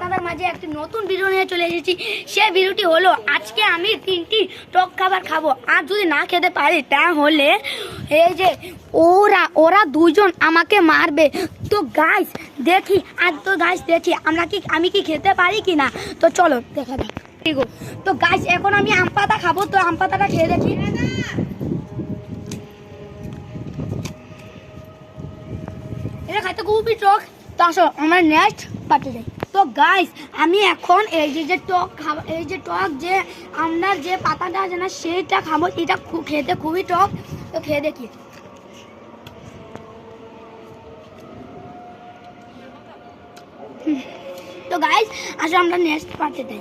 মাঝে একটি নতুন ভিডিও নিয়ে চলে এসেছি। সেই ভিডিওটি হলো, আজকে আমি তিনটি টক খাবার খাব। আর যদি না খেতে পারি, তাহলে এই যে ওরা ওরা দুজন আমাকে মারবে। তো গাছ দেখি, আর তো গাছ দেখি, আমরা কি, আমি কি খেতে পারি কি না তো চলো, দেখা যাক। ঠিক তো গাছ এখন আমি আম পাতা খাব। তো আম পাতাটা খেয়ে দেখি। এটা খাইতে খুবই টক। তো আসো, আমরা নেক্সট পার্টে যাই। তো গাইস আমি এখন এই যে যে টক খাব এই যে টক যে আমরা যে পাতাটা আছে না, সেইটা খাব। এটা খুব খেতে খুবই টক। তো খেয়ে দেখি। তো গাইস আসলে আমরা নেক্সট পার্টে যাই।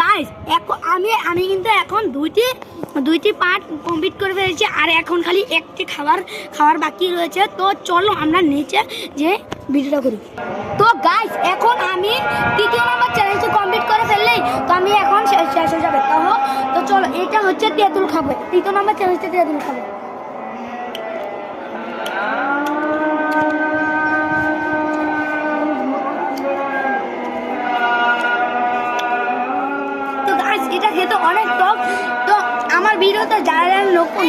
গাইস এখন আমি আমি কিন্তু এখন দুইটি দুইটি পার্ট কমপ্লিট করে ফেলেছি, আর এখন খালি একটি খাবার খাবার বাকি রয়েছে। তো চলো আমরা নিচে যে ভিডিওটা করি। তো গাইস এখন আমি তৃতীয় নম্বর চ্যালেঞ্জটি কমপ্লিট করে ফেললেই তো আমি এখন শেষ হয়ে যাবে। তো তো চলো এটা হচ্ছে তেঁতুল খাব। তৃতীয় নম্বর চ্যালেঞ্জটা তেঁতুল খাব। এটা খেতে অনেক টক তো আমার ভিডিওতে যারা যারা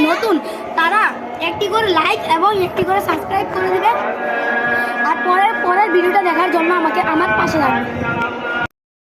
নতুন, তারা একটি করে লাইক এবং একটি করে সাবস্ক্রাইব করে দেবে। আর পরের পরের ভিডিওটা দেখার জন্য আমাকে আমার পাশে রাখবে